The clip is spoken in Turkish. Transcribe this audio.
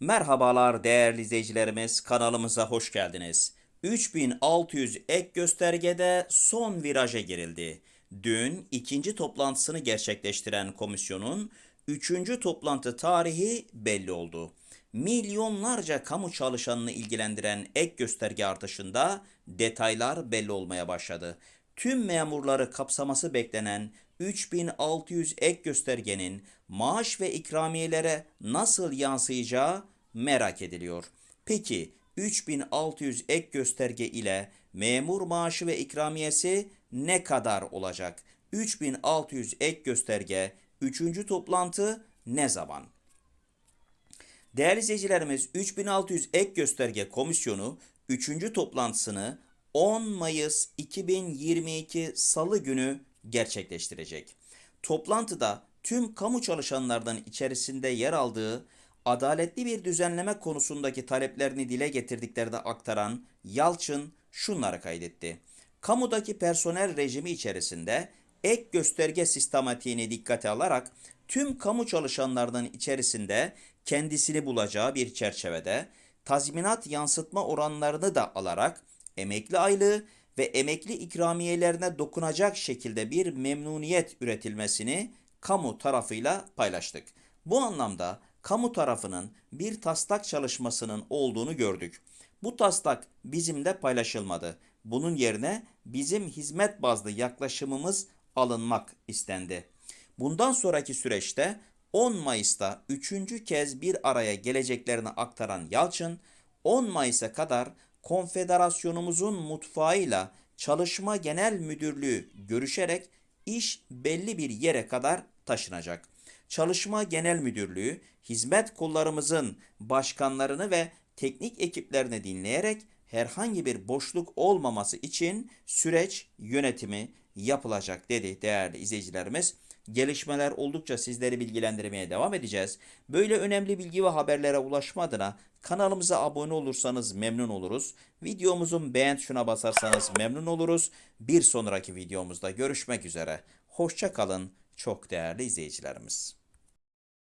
Merhabalar değerli izleyicilerimiz kanalımıza hoş geldiniz. 3600 ek göstergede son viraja girildi. Dün ikinci toplantısını gerçekleştiren komisyonun üçüncü toplantı tarihi belli oldu. Milyonlarca kamu çalışanını ilgilendiren ek gösterge artışında detaylar belli olmaya başladı. Tüm memurları kapsaması beklenen 3600 ek göstergenin maaş ve ikramiyelere nasıl yansıyacağı merak ediliyor. Peki 3600 ek gösterge ile memur maaşı ve ikramiyesi ne kadar olacak? 3600 ek gösterge 3. toplantı ne zaman? Değerli izleyicilerimiz 3600 ek gösterge komisyonu 3. toplantısını 10 Mayıs 2022 Salı günü gerçekleştirecek. Toplantıda tüm kamu çalışanlardan içerisinde yer aldığı adaletli bir düzenleme konusundaki taleplerini dile getirdiklerini aktaran Yalçın şunları kaydetti. Kamudaki personel rejimi içerisinde ek gösterge sistematiğini dikkate alarak tüm kamu çalışanlarının içerisinde kendisini bulacağı bir çerçevede tazminat yansıtma oranlarını da alarak emekli aylığı ve emekli ikramiyelerine dokunacak şekilde bir memnuniyet üretilmesini kamu tarafıyla paylaştık. Bu anlamda kamu tarafının bir taslak çalışmasının olduğunu gördük. Bu taslak bizimle paylaşılmadı. Bunun yerine bizim hizmet bazlı yaklaşımımız alınmak istendi. Bundan sonraki süreçte 10 Mayıs'ta üçüncü kez bir araya geleceklerini aktaran Yalçın, 10 Mayıs'a kadar konfederasyonumuzun mutfağıyla Çalışma Genel Müdürlüğü görüşerek iş belli bir yere kadar taşınacak. Çalışma Genel Müdürlüğü hizmet kollarımızın başkanlarını ve teknik ekiplerini dinleyerek herhangi bir boşluk olmaması için süreç yönetimi yapılacak dedi değerli izleyicilerimiz. Gelişmeler oldukça sizleri bilgilendirmeye devam edeceğiz. Böyle önemli bilgi ve haberlere ulaşma adına kanalımıza abone olursanız memnun oluruz. Videomuzun beğen tuşuna basarsanız memnun oluruz. Bir sonraki videomuzda görüşmek üzere. Hoşça kalın çok değerli izleyicilerimiz.